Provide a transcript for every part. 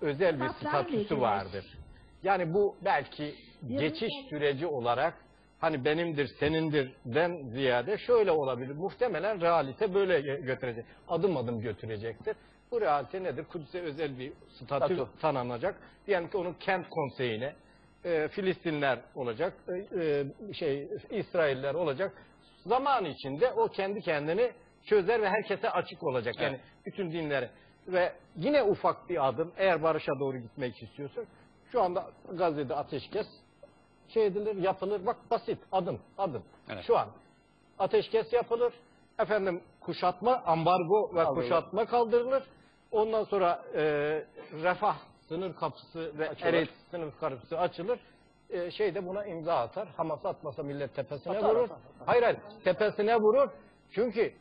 özel bir statüsü vardır. Yani bu belki Yarın- geçiş süreci olarak hani benimdir, senindir den ziyade şöyle olabilir. Muhtemelen realite böyle gö- götürecek. Adım adım götürecektir. Bu realite nedir? Kudüs'e özel bir statü Statü. tanınacak. Diyelim ki onun kent konseyine e, Filistinler olacak, e, e, şey İsrailler olacak. Zaman içinde o kendi kendini çözer ve herkese açık olacak. Yani bütün dinlere ve yine ufak bir adım eğer barışa doğru gitmek istiyorsun. Şu anda Gazze'de ateşkes şey edilir, yapılır. Bak basit adım, adım. Evet. Şu an ateşkes yapılır. Efendim kuşatma, ambargo ve Kaldırılır. kuşatma kaldırılır. Ondan sonra e, refah sınır kapısı ve Açılır. Sınır kapısı açılır. E, şey de buna imza atar. Hamas atmasa millet tepesine Atar, vurur. atar, atar. Hayır hayır tepesine vurur. Çünkü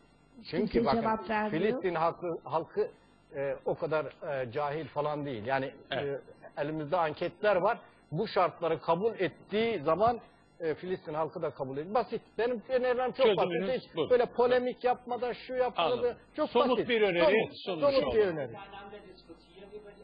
çünkü Kimse bakın. Filistin halkı, halkı e, o kadar e, cahil falan değil. Yani Evet. e, elimizde anketler var. Bu şartları kabul ettiği zaman e, Filistin halkı da kabul ediyor. Basit. Benim önerilerim çok Çözümünüz basit. Hiç bu. böyle polemik yapmadan şu yapmadan Anladım. çok Somut basit. bir öneri Somut, sonucu somut bir öneri.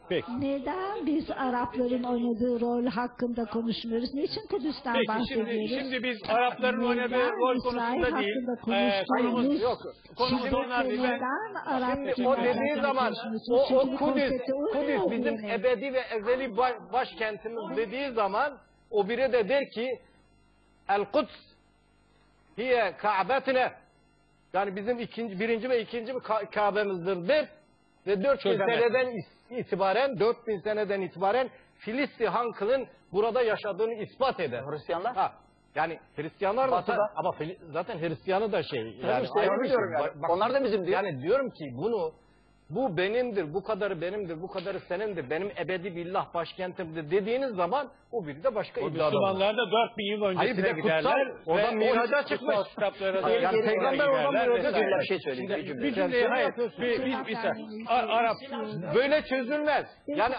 Peki. Neden biz Arapların oynadığı rol hakkında konuşmuyoruz? Niçin Kudüs'ten Peki bahsediyoruz? şimdi, şimdi biz Arapların Neden oynadığı rol konusunda değil. hakkında E, konumuz Yok. konumuz onlar değil. Ben, Şimdi o dediği zaman o, o Kudüs, Kudüs bizim yani. ebedi ve ezeli ba- başkentimiz dediği zaman o biri de der ki El Kuds hiye Ka'betine yani bizim ikinci, birinci ve ikinci Kabe'mizdir der ve 4000 Çözemez. seneden itibaren 4000 seneden itibaren Filistin halkının burada yaşadığını ispat eder. Hristiyanlar? Ha, yani Hristiyanlar da Batı'da. ama Fili- zaten Hristiyanı da şey Yani yani işte ayrı onu bir diyorum şey. yani. Bak- Onlar da bizim diyor. yani diyorum ki bunu bu benimdir, bu kadarı benimdir, bu kadarı senindir, benim ebedi billah başkentimdir dediğiniz zaman o bir de başka o iddiada olur. Müslümanlar da 4000 yıl Hayır, bir öncesine de kutsal, giderler. oradan ve miraca o çıkmış. kutsal kitaplara da Yani peygamber oradan miraca. Bir şey söyleyeyim, bir cümle. Bir cümleyi Sen hayır. Bir, bir, bir, Arap Böyle çözülmez. Yani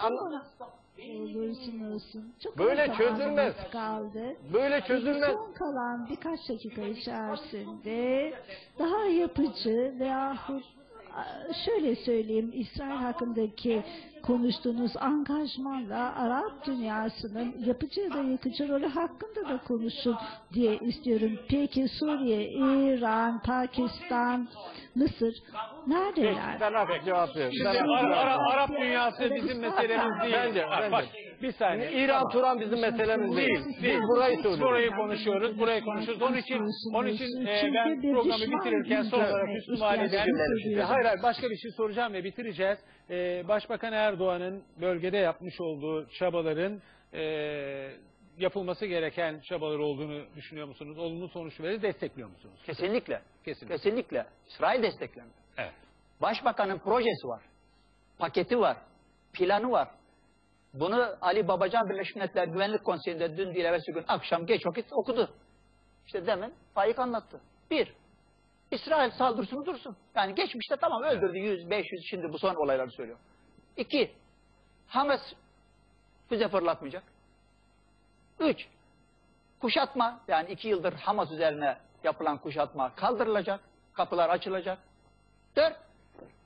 olsun. Çok Böyle çözülmez. kaldı. böyle çözülmez. Son kalan birkaç dakika içerisinde daha yapıcı veyahut şöyle söyleyeyim İsrail hakkındaki konuştuğunuz angajmanla Arap dünyasının yapıcı ya da yıkıcı rolü hakkında da konuşun diye istiyorum. Peki Suriye, İran, Pakistan, Mısır neredeler? Ben artık cevap veriyorum. Ben Arap dünyası bizim meselemiz değil. Bence. Bak, bir saniye. İran Turan bizim meselemiz değil. Biz burayı söylüyoruz. burayı konuşuyoruz, burayı konuşuyoruz. Onun için, onun için e, ben programı bitirirken son olarak Müslüm Ali'den hayır hayır başka bir şey soracağım ve bitireceğiz. E, Başbakan Erdoğan'ın bölgede yapmış olduğu çabaların e, yapılması gereken çabalar olduğunu düşünüyor musunuz? Olumlu sonuç verir, destekliyor musunuz? Kesinlikle. Kesinlikle. Kesinlikle. İsrail desteklemiyor. Evet. Başbakanın projesi var. Paketi var. Planı var. Bunu Ali Babacan Birleşmiş Milletler Güvenlik Konseyi'nde dün değil evvelsi gün akşam geç vakit okudu. İşte demin Faik anlattı. Bir, İsrail saldırsın dursun. Yani geçmişte tamam öldürdü 100, 500 şimdi bu son olayları söylüyor. İki, Hamas füze fırlatmayacak. Üç, kuşatma yani iki yıldır Hamas üzerine yapılan kuşatma kaldırılacak. Kapılar açılacak. Dört,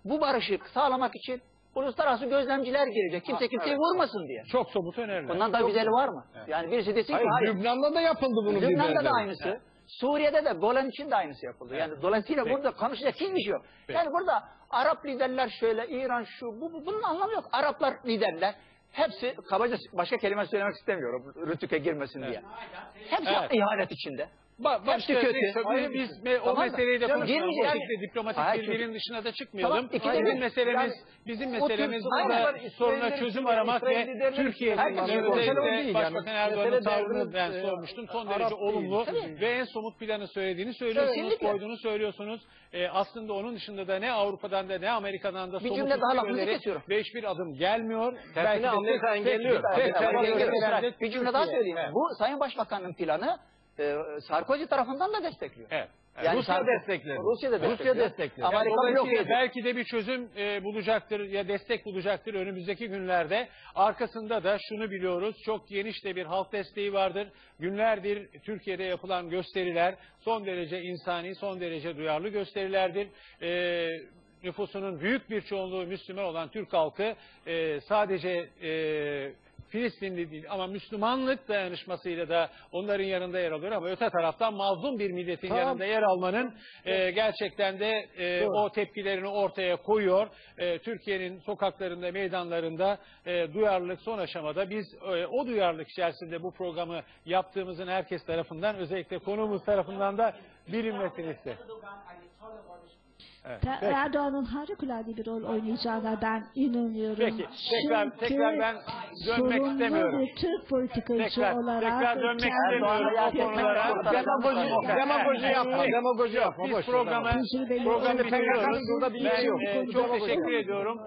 bu barışı sağlamak için uluslararası gözlemciler girecek. Kimse kimseyi vurmasın diye. Çok somut öneriler. Bundan daha güzeli var mı? Yani birisi desin ki Hayır. Lübnan'da da yapıldı bunun bir Lübnan'da da aynısı. Suriye'de de Golan için de aynısı yapıldı. Yani dolayısıyla Peki. burada konuşacak hiçbir şey yok. Peki. Yani burada Arap liderler şöyle, İran şu, bu, bu bunun anlamı yok. Araplar liderler hepsi kabaca başka kelime söylemek istemiyorum rütüke girmesin diye. Hepsi Evet. ihanet içinde. Ba başka kötü. Hayır, biz me- o tamam mı? meseleyi de konuşalım. Şekilde diplomatik Hayır, birbirinin dışına da çıkmayalım. Tamam, bizim bir. meselemiz Yani bizim o meselemiz tür burada soruna çözüm aramak ve o yani. Başbakan Erdoğan'ın tavrını ben sormuştum. Son derece olumlu ve en somut planı söylediğini söylüyorsunuz, koyduğunu söylüyorsunuz. E, aslında onun dışında da ne Avrupa'dan da ne Amerika'dan da Bir somut kesiyorum. ve hiçbir adım gelmiyor. Amerika engelliyor. tek- Bir cümle daha söyleyeyim. Bu Sayın Başbakan'ın planı e, Sarkozy tarafından da destekliyor. Evet. Yani Rusya destekledi. Rusya da destekliyor. Rusya destekliyor. Amerika Yani blok dolayısıyla belki de bir çözüm e, bulacaktır ya destek bulacaktır önümüzdeki günlerde. Arkasında da şunu biliyoruz çok geniş de bir halk desteği vardır. Günlerdir Türkiye'de yapılan gösteriler son derece insani, son derece duyarlı gösterilerdir. E, nüfusunun büyük bir çoğunluğu Müslüman olan Türk halkı e, sadece e, Filistinli değil ama Müslümanlık dayanışmasıyla da onların yanında yer alıyor ama öte taraftan mazlum bir milletin Tamam. yanında yer almanın e, gerçekten de e, o tepkilerini ortaya koyuyor. E, Türkiye'nin sokaklarında, meydanlarında e, duyarlılık son aşamada. Biz e, o duyarlılık içerisinde bu programı yaptığımızın herkes tarafından özellikle konuğumuz tarafından da bilinmesini istedim. Evet. Erdoğan'ın harikulade bir rol oynayacağına ben inanıyorum. Peki, tekrar- Çünkü tekrar ben dönmek istemiyorum. bir Türk politikacı Tekrar- olarak tekrar dönmek istemiyorum o konulara. Demagoji, demagoji yapma, demagoji yapma. Biz programı, programı bitiriyoruz. İşi yok. Ben e, çok teşekkür ediyorum.